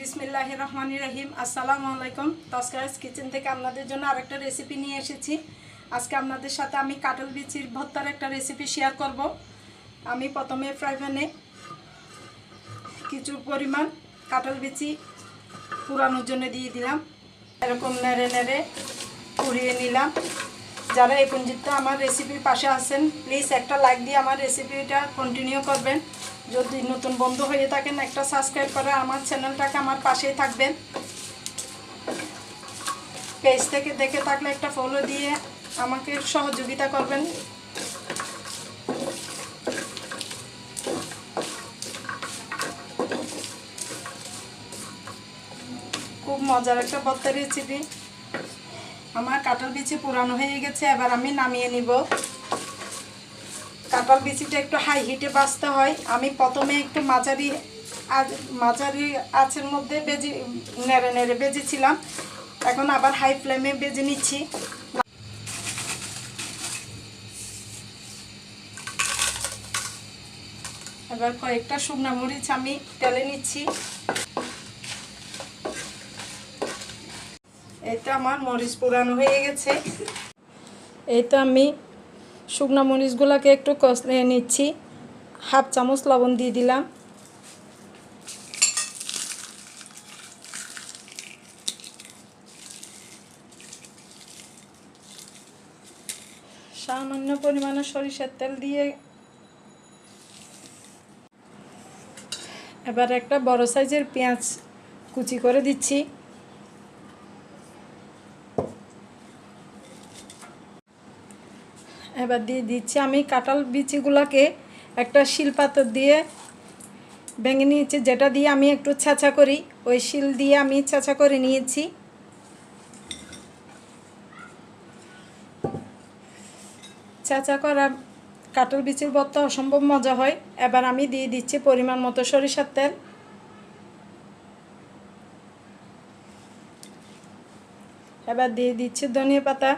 বিসমিল্লাহ রহমান রহিম। আসসালামু আলাইকুম। তস্কারাস কিচেন থেকে আপনাদের জন্য আরেকটা রেসিপি নিয়ে এসেছি। আজকে আপনাদের সাথে আমি কাটল বিচির ভর্তার একটা রেসিপি শেয়ার করব। আমি প্রথমে ফ্রাই প্যানে কিছু পরিমাণ কাটল বিচি পুরানোর জন্য দিয়ে দিলাম। এরকম নেড়ে নেড়ে পুড়িয়ে নিলাম। যারা এই পর্যন্ত আমার রেসিপির পাশে আছেন প্লিজ একটা লাইক দিয়ে আমার রেসিপিটা কন্টিনিউ করবেন। যদি নতুন বন্ধু হয়ে থাকেন, একটা সাবস্ক্রাইব করে আমার চ্যানেলটাকে আমার পাশেই থাকবেন। পেজ থেকে দেখে থাকলে একটা ফলো দিয়ে আমাকে সহযোগিতা করবেন। খুব মজার একটা ভর্তা রেসিপি আমার কাঁঠাল বিচি পুরানো হয়ে গেছে, এবার আমি নামিয়ে নিব। কাঁঠাল বিচিটা একটু হাই হিটে বাঁচতে হয়। আমি প্রথমে একটু মাঝারি মাঝারি আঁচের মধ্যে বেজে, নেড়ে নেড়ে বেজেছিলাম। এখন আবার হাই ফ্লেমে বেজে নিচ্ছি। এবার কয়েকটা শুকনা মরিচ আমি তেলে নিচ্ছি। এই তো আমার মরিচ পুরানো হয়ে গেছে। এই তো আমি শুকনো মরিচগুলোকে একটু কষলে নিচ্ছি। হাফ চামচ লবণ দিয়ে দিলাম। সামান্য পরিমাণে সরিষার তেল দিয়ে এবার একটা বড় সাইজের পেঁয়াজ কুচি করে দিচ্ছি। এবার দিয়ে দিচ্ছি। আমি কাঁঠাল বিচিগুলোকে একটা শিলপাতর দিয়ে ভেঙে নিয়েছি, যেটা দিয়ে আমি একটু ছাঁচা করি। ওই শিল দিয়ে আমি ছাঁচা করে নিয়েছি। ছাঁচা করা কাঁঠাল বিচির ভর্তা অসম্ভব মজা হয়। এবার আমি দিয়ে দিচ্ছি পরিমাণ মতো সরিষার তেল। এবার দিয়ে দিচ্ছি ধনিয়া পাতা।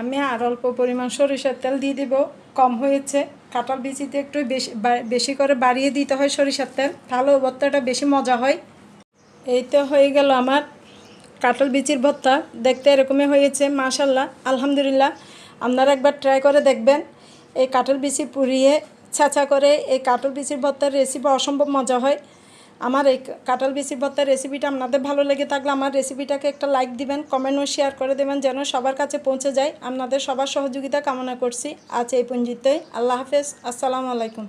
আমি আর অল্প পরিমাণ সরিষার তেল দিয়ে দিব। কম হয়েছে। কাঁঠাল বিচিতে একটু বেশি বেশি করে বাড়িয়ে দিতে হয় সরিষার তেল। তাহলে ভর্তাটা বেশি মজা হয়। এই তো হয়ে গেল আমার কাঁঠাল বিচির ভর্তা। দেখতে এরকমই হয়েছে, মাশাল্লাহ, আলহামদুলিল্লাহ। আপনারা একবার ট্রাই করে দেখবেন। এই কাঁঠাল বিচি পুড়িয়ে ছাঁচা করে এই কাঁঠাল বিচির ভর্তার রেসিপি অসম্ভব মজা হয়। আমার এই কাঁঠাল বেশি ভর্তার রেসিপিটা আপনাদের ভালো লেগে থাকলে আমার রেসিপিটাকে একটা লাইক দিবেন কমেন্ট ও শেয়ার করে দেবেন যেন সবার কাছে পৌঁছে যায়। আপনাদের সবার সহযোগিতা কামনা করছি। আজ এই পঞ্জিতে আল্লাহ হাফেজ। আসসালামু আলাইকুম।